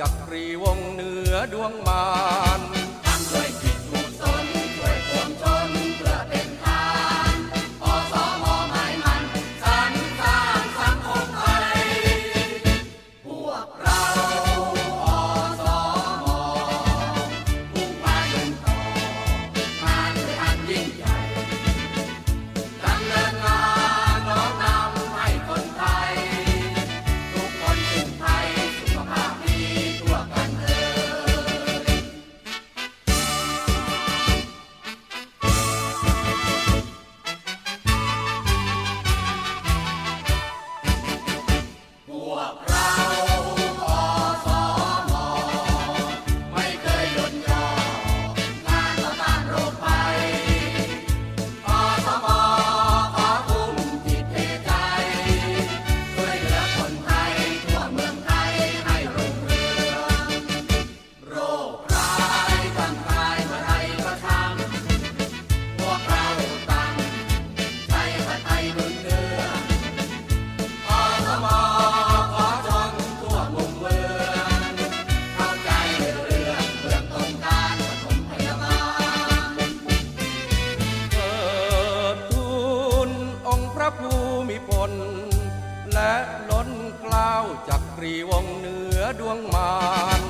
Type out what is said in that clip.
จักรีวงเหนือดวงมาร ระภูมิพล และล้นกล้าวจักรีวงเหนือดวงมาร